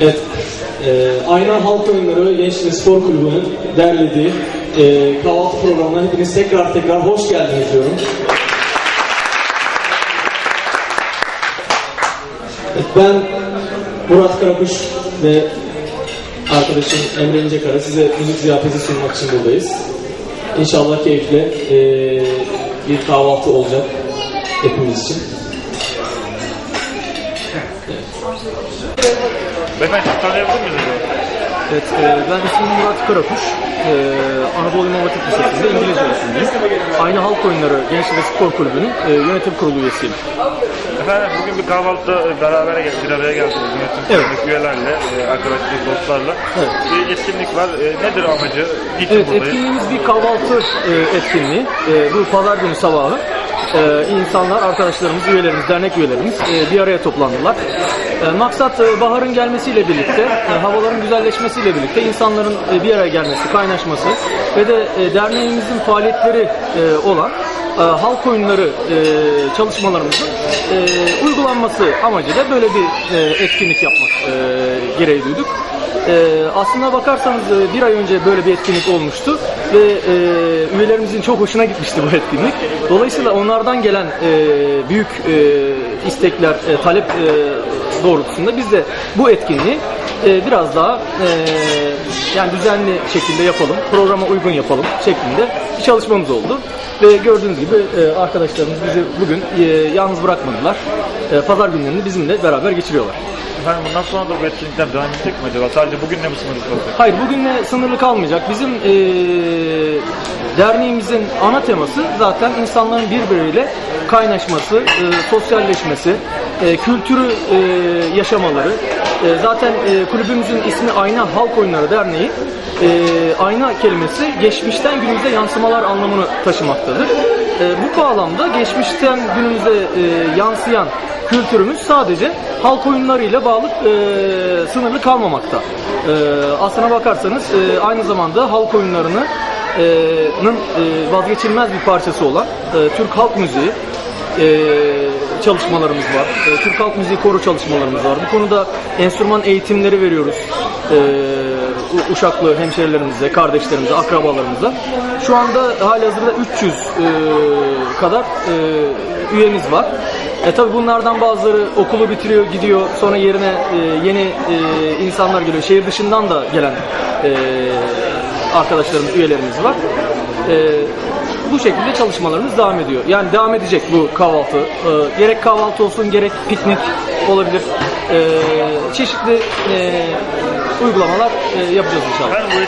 Evet, e, Aynen Halk Oyunları Gençlik Spor Kulübü'nün derlediği e, kahvaltı programına hepiniz tekrar tekrar hoş geldiniz diyorum. Ben Murat Karakuş ve arkadaşım Emre İncekara size müzik ziyafeti sunmak için buradayız. İnşallah keyifli e, bir kahvaltı olacak hepimiz için. Beyefendi siz tanıyabilir miyiz acaba? Evet, e, ben ismim Murat Karakuş. E, Anadolu İmam Hatip Lisesi'nde İngilizce öğretmeniyim. Aynı Halk Oyunları Gençlik ve Spor Kulübü'nün e, yönetim kurulu üyesiyim. Efendim bugün bir kahvaltıda e, beraber gel- bir araya geldiniz yönetim Evet. kurulu üyelerle, e, arkadaşlar, dostlarla. Evet. Bir etkinlik var. E, Nedir amacı? Niçin Evet, buradayız? etkinliğimiz bir kahvaltı e, etkinliği. E, bu pazar günü sabahı e, insanlar, arkadaşlarımız, üyelerimiz, dernek üyelerimiz e, bir araya toplandılar. E, maksat e, baharın gelmesiyle birlikte, e, havaların güzelleşmesiyle birlikte insanların bir araya gelmesi, kaynaşması ve de derneğimizin faaliyetleri olan halk oyunları çalışmalarımızın uygulanması amacıyla böyle bir etkinlik yapmak gereği duyduk. Aslına bakarsanız bir ay önce böyle bir etkinlik olmuştu ve üyelerimizin çok hoşuna gitmişti bu etkinlik. Dolayısıyla onlardan gelen büyük istekler, talep doğrultusunda biz de bu etkinliği e, biraz daha e, yani düzenli şekilde yapalım, programa uygun yapalım şeklinde bir çalışmamız oldu. Ve gördüğünüz gibi e, arkadaşlarımız bizi bugün e, yalnız bırakmadılar. E, pazar günlerini bizimle beraber geçiriyorlar. Efendim bundan sonra da bu etkinlikler devam edecek mi acaba? Sadece bugünle mi sınırlı kalacak? Hayır bugünle sınırlı kalmayacak. Bizim eee, derneğimizin ana teması zaten insanların birbiriyle kaynaşması, eee, sosyalleşmesi, eee, kültürü eee, yaşamaları. Eee, zaten eee, kulübümüzün ismi Ayna Halk Oyunları Derneği. Eee, ayna kelimesi geçmişten günümüze yansımalar anlamını taşımaktadır. Eee, bu bağlamda geçmişten günümüze eee, yansıyan kültürümüz sadece halk oyunlarıyla bağlı eee, sınırlı kalmamakta. Eee aslına bakarsanız eee, aynı zamanda halk oyunlarının nın, eee, vazgeçilmez bir parçası olan eee, Türk halk müziği eee, çalışmalarımız var. Eee, Türk halk müziği koro çalışmalarımız var. Bu konuda enstrüman eğitimleri veriyoruz. U- Uşaklı hemşerilerimize, kardeşlerimize, akrabalarımıza. Şu anda halihazırda 300 eee, kadar eee, üyemiz var. E tabi bunlardan bazıları okulu bitiriyor, gidiyor. Sonra yerine e, yeni e, insanlar geliyor. Şehir dışından da gelen e, arkadaşlarımız, üyelerimiz var. E, bu şekilde çalışmalarımız devam ediyor. Yani devam edecek bu kahvaltı. E, gerek kahvaltı olsun, gerek piknik olabilir. E, çeşitli e, uygulamalar e, yapacağız inşallah.